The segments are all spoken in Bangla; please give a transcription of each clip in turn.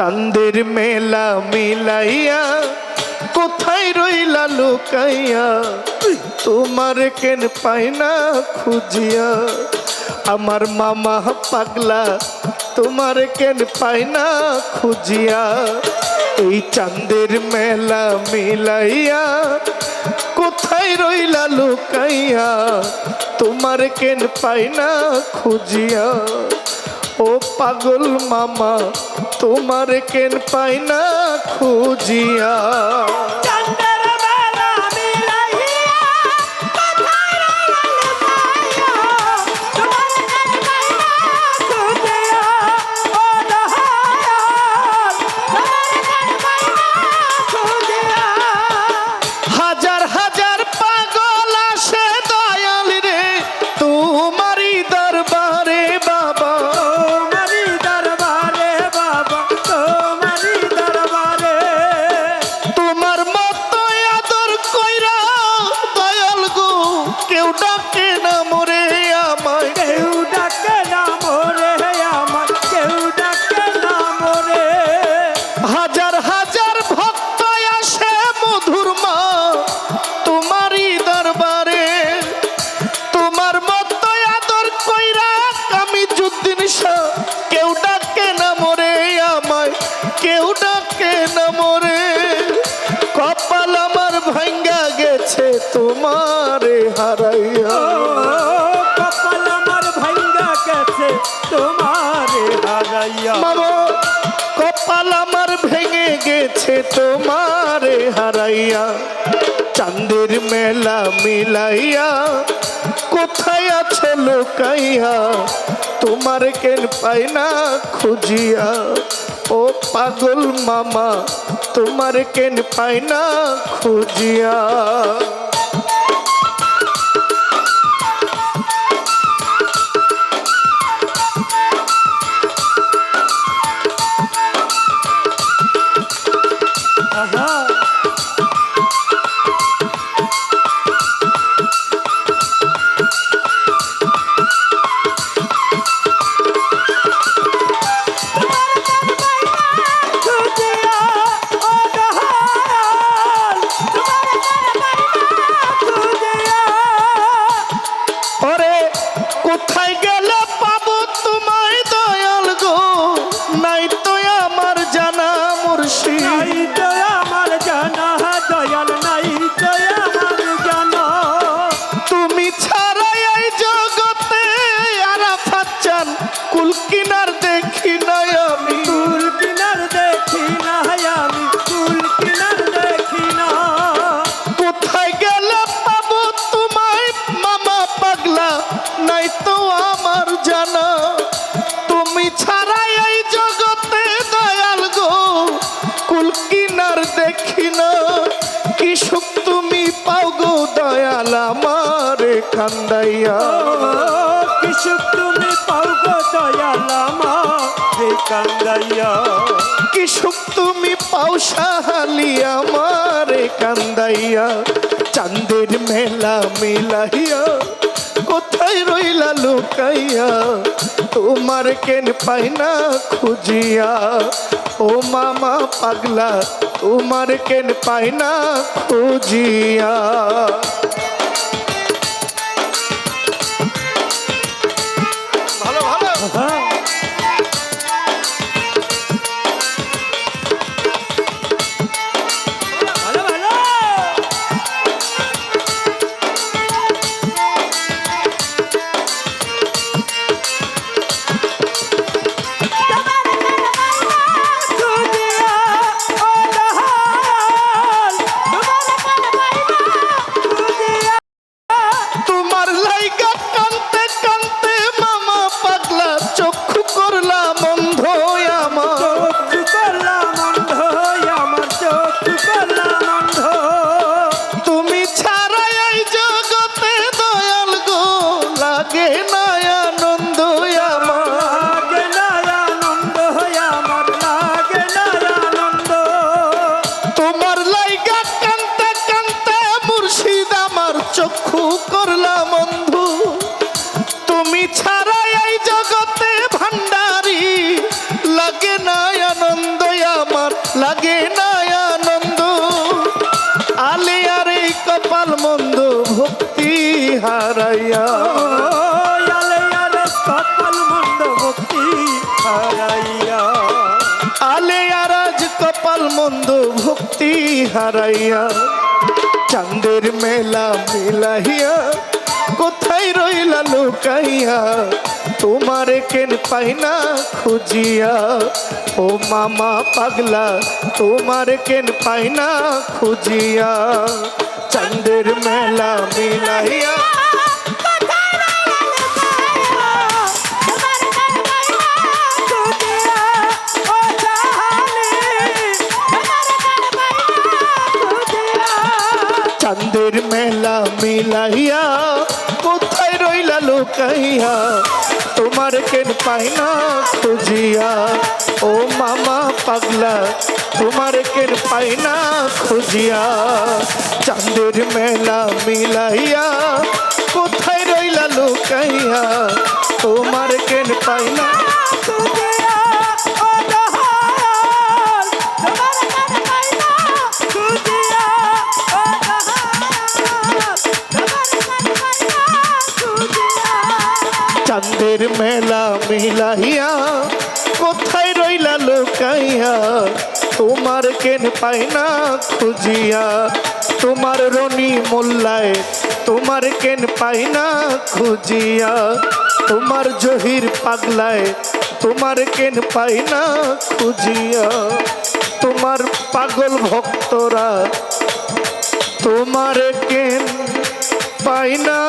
চাঁদের মেলা মিলাইয়া, কোথায় রইলা লুকাইয়া? তোমার কেন পাই না খুঁজিয়া? আমার মামা পাগলা, তোমার কেন পাই না খুঁজিয়া? এই চাঁদের মেলা মিলাইয়া, কোথায় রইলা লুকাইয়া? তোমার কেন পাই না খুঁজিয়া? ও পাগল মামা তোমার কেন পাই না খুঁজিয়া? তোমারে হারাইয়া। কপাল আমার ভাঙ্গা গেছে তোমারে হারাইয়া। কপাল আমার ভেঙে গেছে তোমারে হারাইয়া। চাঁদের মেলা মিলাইয়া কোথায় আছে লোকাইয়া? তোমার কেন পাই না খুঁজিয়া? ও পাগল মামা তোমার কেন পাই না খুঁজিয়া? Thank you. কোথায় গেলে পাবো তোমায় দয়াল গো? নাই তো আমার জানা মুর্শি নাই তো আমার জানা দয়াল নাই তো আমার জানা। তুমি ছাড়াই এই জানা তুমি ছাড়াই এই জগতে দয়াল গো। কুল কিনার দেখি না কি সুখ তুমি পাও গো দয়াল আমারে কান্দাইয়া। কি সুখ তুমি পাও গো দয়াল আমার কান্দাইয়া। কি সুখ তুমি পাও সাহালি আমারে কান্দাইয়া। চাঁদের মেলা মিলাইয়া কোথায় রইলা লুকাইয়া? তোমার কেন পাই না খুঁজিয়া? ও মামা পাগলা, তোমার কেন পাই না খুঁজিয়া? চক্ষু করলা তুমি ছাড়া জগতে ভান্ডারি। লাগে না আনন্দ লাগে না আনন্দ। আলে কপাল মন্দ হারাইয়া। আলে কপাল মন্দ ভক্তি হারাইয়া। আলে কপাল মন্দ ভক্তি হারাইয়া। চাঁদের মেলা মিলাইয়া কোথায় রইলা লুকাইয়া তোমারে কেন পাই না খুঁজিয়া ও মামা পাগলা তোমার কেন পাই না খুঁজিয়া চাঁদের মেলা চাঁদের মেলা মিলাইয়া, কোথায় রইলা লুকাইয়া? তোমার কেন পাই না খুঁজিয়া? ও মামা পাগলা, তোমার কেন পাই না খুঁজিয়া? চাঁদের মেলা মিলাইয়া, কোথায় রইলা লুকাইয়া? তোমার কেন পাই না চাঁদের মেলা মিলাইয়া, কোথায় রইলা লুকাইয়া? তোমার কেন পাই না খুঁজিয়া? তোমার রনি মোল্লায় তোমার কেন পাই না খুঁজিয়া? তোমার জহির পাগলায় তোমার কেন পাই না খুঁজিয়া? তোমার পাগল ভক্তরা তোমার কেন পাই না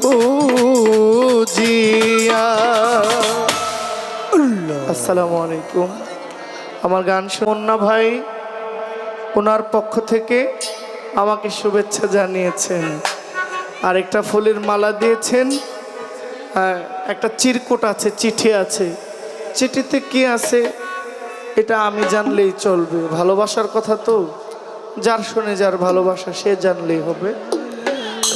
খুঁজিয়া। আসসালামু আলাইকুম। আমার গান শোনা ভাই। ওনার পক্ষ থেকে আমাকে শুভেচ্ছা জানিয়েছেন। আর একটা ফুলের মালা দিয়েছেন। হ্যাঁ, একটা চিরকুট আছে চিঠি আছে। চিঠিতে কি আছে? এটা আমি জানলেই চলবে। ভালোবাসার কথা তো। যার শুনে যার ভালোবাসা সে জানলেই হবে।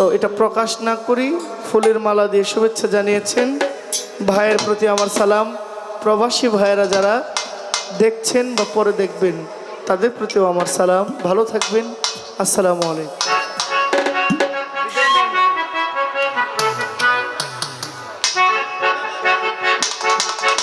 তো এটা প্রকাশ না করি, ফুলের মালা দিয়ে শুভেচ্ছা জানিয়েছেন। ভাইয়ের প্রতি আমার সালাম। প্রবাসী ভাইয়েরা যারা দেখছেন বা পরে দেখবেন, তাদের প্রতিও আমার সালাম। ভালো থাকবেন। আসসালামু আলাইকুম।